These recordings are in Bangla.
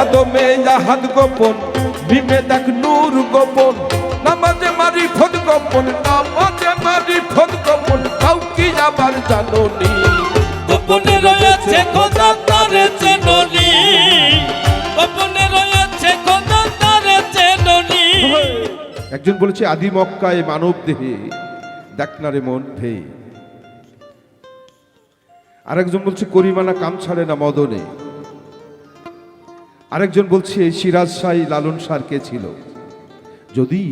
আদমে জাহাদ গোপন ভীমে দেখ নূর গোপন নামাজে মারি ফদ গোপন নামাজে মারি ফদ গোপন কাউ কি আবার জানোনি গোপনে রয়েছে খোদা তারে চেননি গোপনে রয়েছে খোদা তারে চেননি একজন বলেছে আদি মক্কায় মানব দেহে দেখ না রে মন ভে আরেকজন বলছে করিমানা কাম ছাড়ে না মদনে আরেকজন বলছে, সিরাজ সাই লালন সার কে ছিল? যদি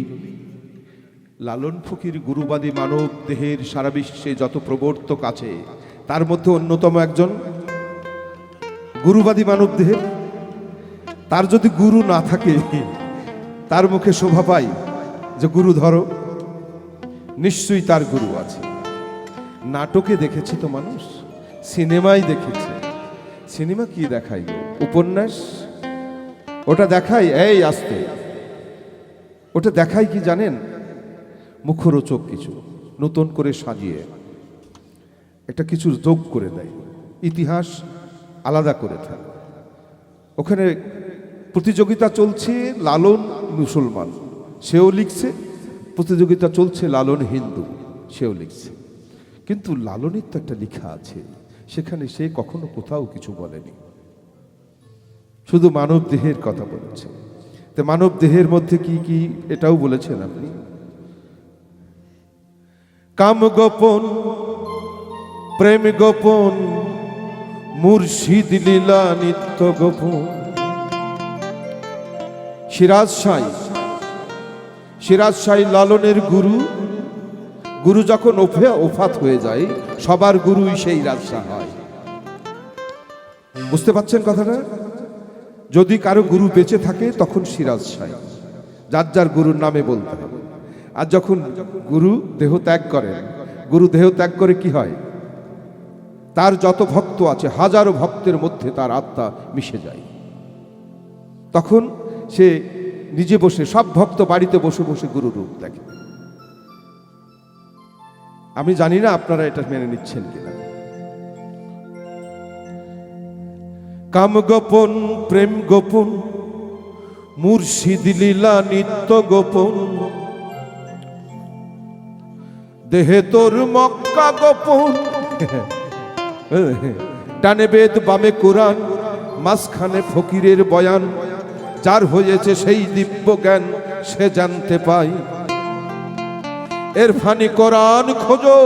লালন ফকির গুরুবাদী মানব দেহের সারা বিশ্বে যত প্রবর্তক আছে, তার মধ্যে অন্যতম একজন গুরুবাদী মানব দেহের? তার যদি গুরু না থাকে, তার মুখে শোভা পাই যে গুরু ধরো, নিশ্চয়ই তার গুরু আছে। নাটকে দেখেছে তো মানুষ, সিনেমায় দেখেছে। সিনেমা কি দেখাই উপন্যাস ওটা দেখাই, এই আসতে। ওটা দেখাই কি জানেন? মুখরোচক কিছু, নতুন করে সাজিয়ে। এটা কিছু যোগ করে দেয়। ইতিহাস আলাদা করে থাকে ওখানে প্রতিযোগিতা চলছে লালন মুসলমান, সেও লিখছে। প্রতিযোগিতা চলছে লালন হিন্দু, সেও লিখছে। কিন্তু লালনের তো একটা লেখা আছে। সেখানে সে কখনো কোথাও কিছু বলেনি। শুধু মানব দেহের কথা বলেছে। তো মানব দেহের মধ্যে কি কি এটাও বলেছেন আপনি? কাম গোপন, প্রেম গোপন, মুর্শিদ লীলা নিত্য গোপন। সিরাজ সাই সিরাজ সাই লালনের গুরু। গুরু যখন ওফে, ওফাত হয়ে যায়, সবার গুরুই সেই রাজশাহ হয়। বুঝতে পারছেন কথাটা? যদি কারও গুরু বেঁচে থাকে, তখন সিরাজ সাই। যার যার গুরুর নামে বলতে হবে। আর যখন গুরু দেহ ত্যাগ করেন গুরু দেহ ত্যাগ করে কি হয়? তার যত ভক্ত আছে, হাজারো ভক্তের মধ্যে তার আত্মা মিশে যায়। তখন সে নিজে বসে, সব ভক্ত বাড়িতে বসে বসে গুরু রূপ দেখে। আমি জানি না আপনারা এটা মেনে নিচ্ছেন কিনা। কাম গোপন, প্রেম গোপন, মুর্শিদ লীলা নিত্য গোপন। দেহে তোর মক্কা গোপন। টানে বেদ, বামে কোরআন, মাঝখানে ফকিরের বয়ান। যার হয়েছে সেই দিব্য জ্ঞান, সে জানতে পায়। এর ফানি কোরআন খোঁজো,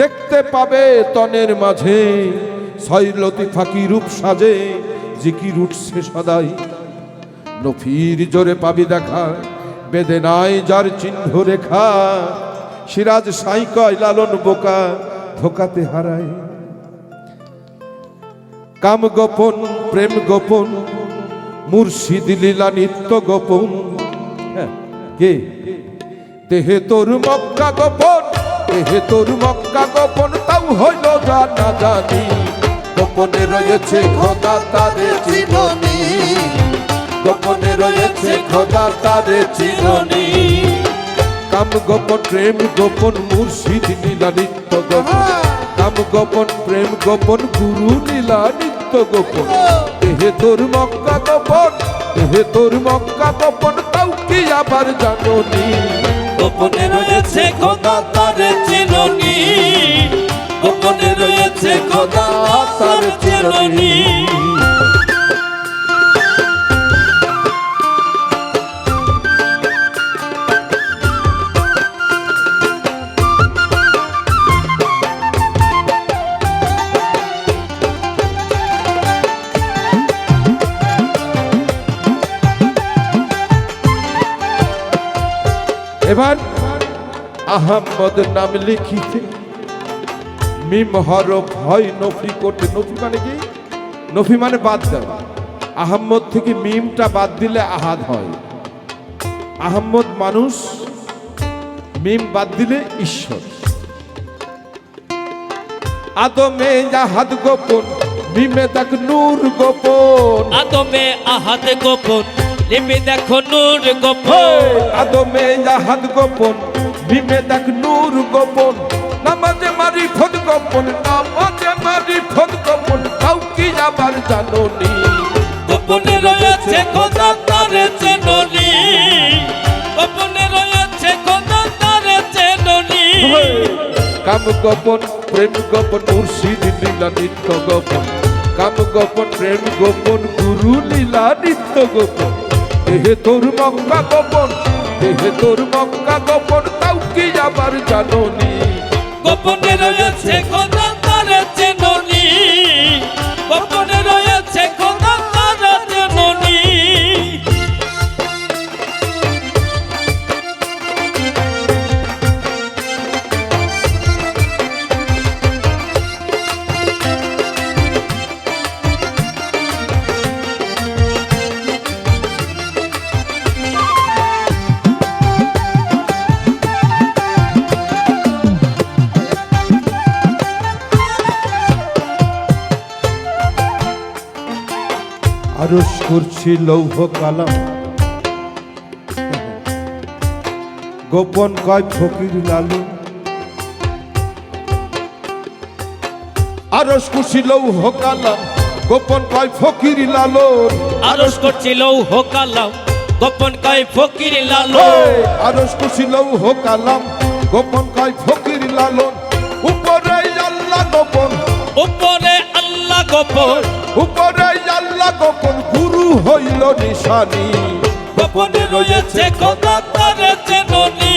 দেখতে পাবে তনের মাঝে। শৈলতি ফাঁকি রূপ সাজে জিকির উঠছে সদাই। নফির জোরে পাবি দেখা বেদে নাই যার চিহ্ন রেখা। সিরাজ সাই কয় লালন বোকা ধোকাতে হারায়। কাম গোপন প্রেম গোপন মুর্শিদ লীলা নিত্য গোপন। হ্যাঁ, কে? দেহে তোর মক্কা গোপন দেহে তোর মক্কা গোপন তাও হইল জানা জানি। গোপনে রয়েছে খোদা তারে চিরনি। গোপনে রয়েছে খোদা তারে চিরনি। কাম গোপন প্রেম গোপন মুর্শিদ লীলা নিত্য গোপন। কাম গোপন প্রেম গোপন গুরু লীলা নিত্য গোপন। দেহে তোর মক্কা গোপন দেহে তোর মক্কা গোপন তাও কি আবার জানোনি। গোপনে রয়েছে খোদা তারে চেননি এবার আহম্মদ নাম লিখিতে মিম হরফ হয় নফি কোটে। নফি মানে কি? নফি মানে বাদ দেওয়া। আহম্মদ থেকে মিমটা বাদ দিলে আহাদ হয়। আহম্মদ মানুষ মিম বাদ দিলে ঈশ্বর। আদমে জাহাদ গোপন মিমে দেখ নূর গোপন। আদমে আহাত গোপন লিপি দেখো নূর গোপন। আদমে জাহাদ গোপন ভীমে দেখ নূর গোপন। নামাজে মারি ফদ গোপন নামাজে মারি ফদ গোপন কাউ কি আবার জানোনি। গোপনে রয়েছে খোদা তারে চেননি। গোপনে রয়েছে খোদা তারে চেননি কাম গোপন প্রেম গোপন মুর্শিদ লীলা নিত্য গোপন। কাম গোপন প্রেম গোপন গুরু লীলা নিত্য গোপন। দেহে তোর মক্কা গোপন দেহে তোর মক্কা গোপন তাও কি আবার জাননি। গোপনে রয়েছে খোদা আরস করছি লৌহ কালাম। গোপন কয় ফকির লালু। আরস করছি লৌহ কালাম গোপন কয় ফকির লালন আরস করছিল হোকালাম গোপন কয় ফকির লালো। আরস করছি লৌহ কালাম গোপন কয় ফকির লালন উপরে আল্লাহ গোপন। উপরে আল্লাহ গোপন। উপরে আল্লাহ গোপন গুরু হইল নিশানি? গোপনে রয়েছে খোদা তারে চেননি।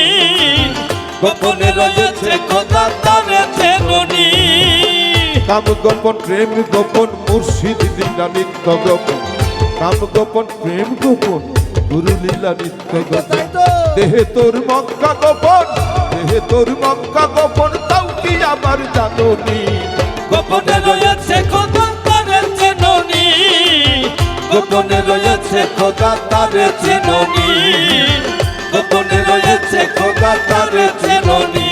গোপনে রয়েছে খোদা তারে চেননি। কাম গোপন প্রেম গোপন মুর্শিদ লীলা নিত্য গোপন। কাম গোপন প্রেম গোপন গুরু লীলা নিত্য গোপন। দেহে তোর মক্কা গোপন দেহে তোর মক্কা গোপন তাও কি আবার জাননি। গোপনে রয়েছে খোদা তারে চিননি। গোপনে রয়েছে খোদা তারে চিননি।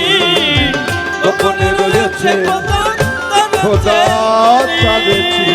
গোপনে রয়েছে খোদা তারে চিননি।